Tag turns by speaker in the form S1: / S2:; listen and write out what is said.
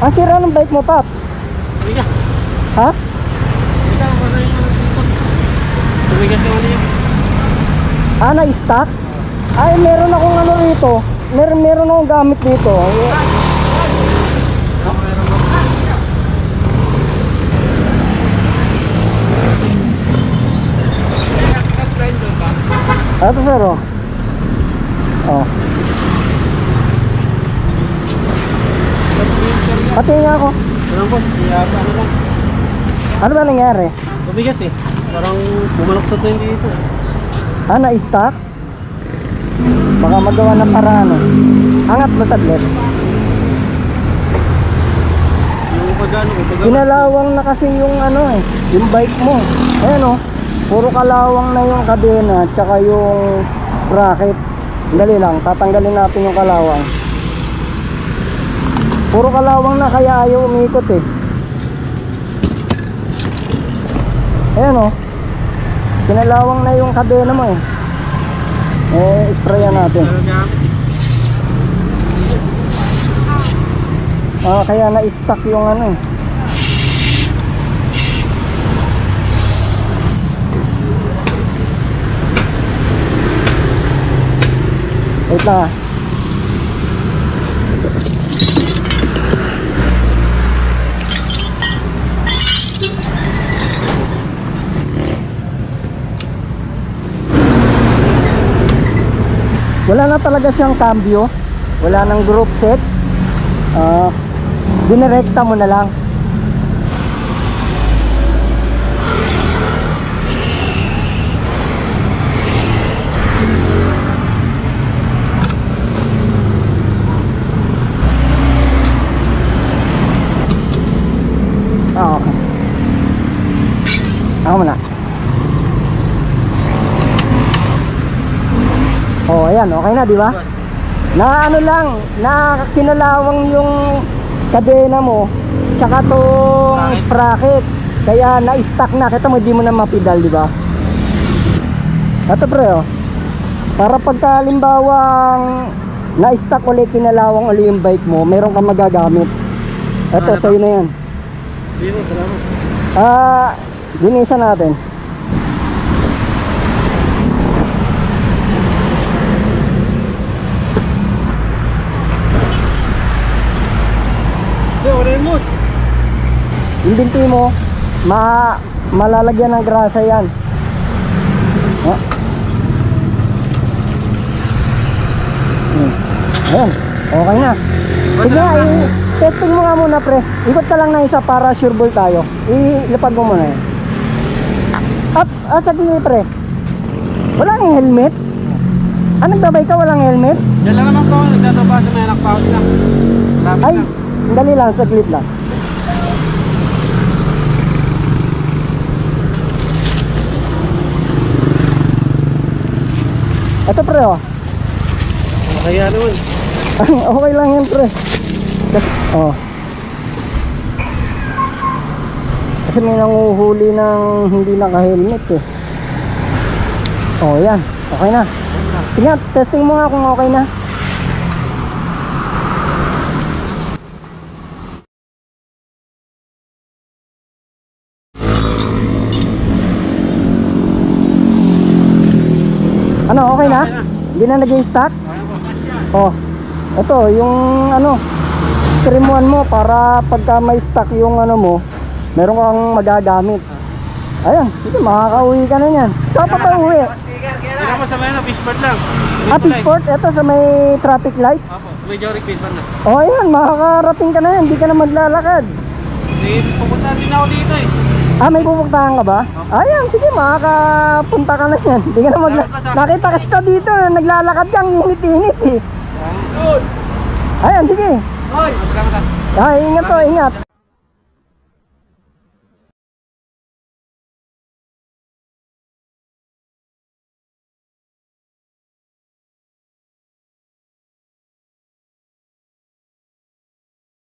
S1: Ang sira ng bike mo, Paps?
S2: Tumigas.
S1: Ha?
S2: Ito, wala yung ano. Tumigas yung ano yun.
S1: Ah, na-stock? Ay, meron akong ano rito. Meron, meron akong gamit dito.
S2: Ah, mo.
S1: Ito, sir, oh. Pati nga ako.
S2: Walang boss, kaya ano lang.
S1: Ano ba nangyari?
S2: Tumigas eh. Parang bumaloktot na yung dito.
S1: Ah, na-stock? Baka magawa ng paraan, eh. Angat mo saglit.
S2: Yung pagano ko, pag
S1: Kinalawang na kasi yung ano eh, yung bike mo. Ayan oh, puro kalawang na yung kadena tsaka yung bracket. Dali lang, tatanggalin natin yung kalawang. Puro kalawang na kaya ayaw umikot eh. Ayan oh. Kinalawang na yung kadena mo eh. Eh, sprayan natin. Ah, kaya na-stuck yung ano eh. Wait lang ah. Wala na talaga siyang cambio. Wala nang group set. Ah, dinirekta mo na lang. Ah, okay. Ako muna. Oh, ayan, okay na, di ba? Na ano lang, na kinalawang yung kadena mo, tsaka tong
S2: Sprocket.
S1: Kaya na-stuck na, kita mo di mo na mapidal, di ba? Ito pre, oh. Para pagka halimbawang na-stuck ulit, kinalawang ulit yung bike mo, meron kang magagamit. Ito,
S2: Ah,
S1: sa'yo na yan.
S2: Hindi na, salamat.
S1: Ah, dinisa natin.
S2: Hindi, wala yung mood.
S1: Yung binti mo, ma malalagyan ng grasa yan. Oh. Hmm. Ayan, okay na. Sige nga, i- testing mo nga muna pre. Ikot ka lang na isa para sure ball tayo. Ilapag mo muna yan. Up, ah, sa tingin pre. Walang helmet? Ah, nagbabay ka walang helmet?
S2: Diyan lang naman po ako, nagtataba sa may anak pause lang. Lapit
S1: Ay, dali lang, saglit lang. Ito pre oh.
S2: Kaya naman.
S1: okay lang yan pre. Oh. Kasi may nanguhuli ng hindi naka-helmet eh. Oh, yan. Okay na. Tingnan, testing mo nga kung okay na. Ano, okay na? Hindi na naging stock? Oh, ito yung ano, stream 1 mo para pagka may stock yung ano mo, meron kang magagamit. Ayan, sige, makakauwi ka na niyan. Saan pa ba uwi?
S2: Hindi naman sa may ano, fishboard lang.
S1: Ah. Sport, ito sa may traffic light.
S2: Opo, sa may Jory fishboard na.
S1: Oh, ayan, makakarating ka na yan, hindi ka na maglalakad.
S2: Hindi, pupunta din ako dito eh.
S1: Ah, may pupuntahan ka ba? Ayan, sige, makakapunta ka na yan. Hindi ka na magla... Nakita ka sa dito, naglalakad ka, ang init-init eh. Ayan, sige.
S2: Hoy! Ah.
S1: Ah, ingat to, ingat.